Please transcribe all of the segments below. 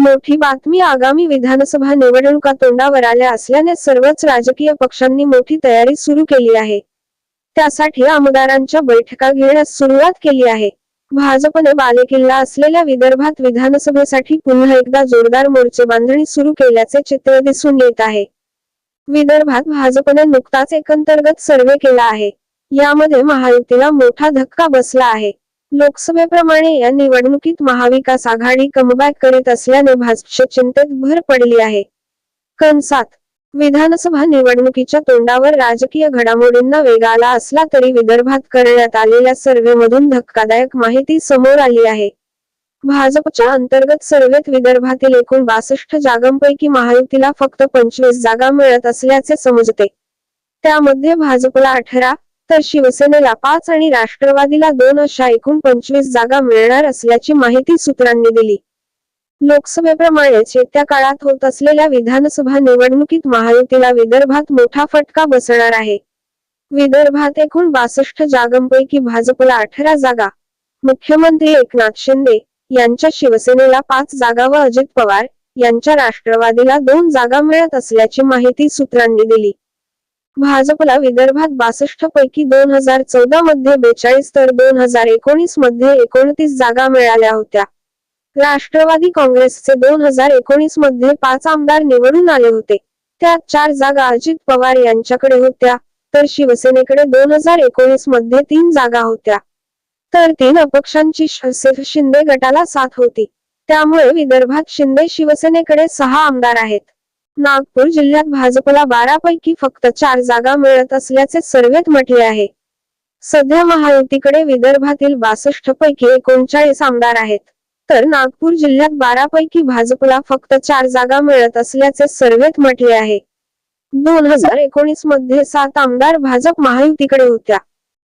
मोठी बातमी आगामी विधानसभा निवडणुका तोंडावर आल्या असल्याने सर्वच राजकीय पक्षांनी मोठी तयारी सुरू केली आहे. त्यासाठी आमदारांच्या बैठका घेण्यास सुरुवात केली आहे. भाजपने बालेकिल्ला असलेल्या विदर्भात विधानसभेसाठी पुन्हा एकदा जोरदार मोर्चे बांधणी सुरू केल्याचे चित्र दिसून येत आहे. विदर्भात भाजपने नुकताच एक अंतर्गत सर्वे केला आहे. यामध्ये महायुतीला मोठा धक्का बसला आहे. लोकसभेप्रमाणे या निवडणुकीत महाविकास आघाडी कमबॅक करीत असल्याने भाजपच्या चिंतेत भर पडली आहे. कंसात विधानसभा निवडणुकीच्या तोंडावर राजकीय घडामोडींना वेग आला असला तरी विदर्भात करण्यात आलेल्या सर्व्हेमधून धक्कादायक माहिती समोर आली आहे. भाजपच्या अंतर्गत सर्वेत विदर्भातील एकूण बासष्ट जागांपैकी महायुतीला फक्त पंचवीस जागा मिळत असल्याचे समजते. त्यामध्ये भाजपला अठरा तर शिवसेनेला पाच आणि राष्ट्रवादीला दोन अशा एकूण पंचवीस जागा मिळणार असल्याची माहिती सूत्रांनी दिली. लोकसभेप्रमाणेच येत्या काळात होत असलेल्या विधानसभा निवडणुकीत महायुतीला विदर्भात मोठा फटका बसणार आहे. विदर्भात एकूण बासष्ट जागांपैकी भाजपला अठरा जागा मुख्यमंत्री एकनाथ शिंदे यांच्या शिवसेनेला पाच जागा व अजित पवार यांच्या राष्ट्रवादीला दोन जागा मिळत असल्याची माहिती सूत्रांनी दिली. भाजपला विदर्भात बासष्ट पैकी दोन हजार चौदा मध्ये बेचाळीस तर दोन हजार एकोणीसमध्ये एकोणतीस जागा मिळाल्या होत्या. राष्ट्रवादी काँग्रेसचे दोन हजार एकोणीसमध्ये पाच आमदार निवडून आले होते. त्यात चार जागा अजित पवार यांच्याकडे होत्या तर शिवसेनेकडे दोन हजार एकोणीसमध्ये तीन जागा होत्या. तर तीन अपक्षांची शिंदे गटाला साथ होती. त्यामुळे विदर्भात शिंदे शिवसेनेकडे सहा आमदार आहेत. नागपूर जिल्ह्यात भाजपला बारा पैकी फक्त चार जागा मिळत असल्याचे सर्वेत म्हटले आहे. सध्या महायुतीकडे विदर्भातील बासष्ट पैकी एकोणचाळीस आमदार आहेत. तर नागपूर जिल्ह्यात बारा पैकी भाजपला फक्त चार जागा मिळत असल्याचे सर्वेत म्हटले आहे. दोन हजार एकोणीसमध्ये सात आमदार भाजप महायुतीकडे होत्या.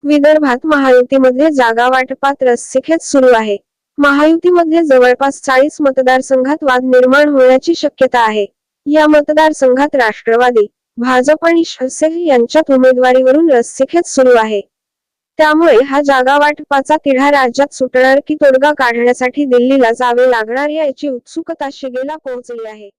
विदर्भात महायुतीमध्ये जागा वाटपात रस्सीखेच सुरू आहे. महायुतीमध्ये जवळपास चाळीस मतदारसंघात वाद निर्माण होण्याची शक्यता आहे. या मतदारसंघात राष्ट्रवादी भाजप आणि शिवसेना यांच्यात उमेदवारीवरून रस्सीखेच सुरू आहे. त्यामुळे हा जागा वाटपाचा तिढा राज्यात सुटणार की तोडगा काढण्यासाठी दिल्लीला जावे लागणार याची उत्सुकता शिगेला पोहोचली आहे.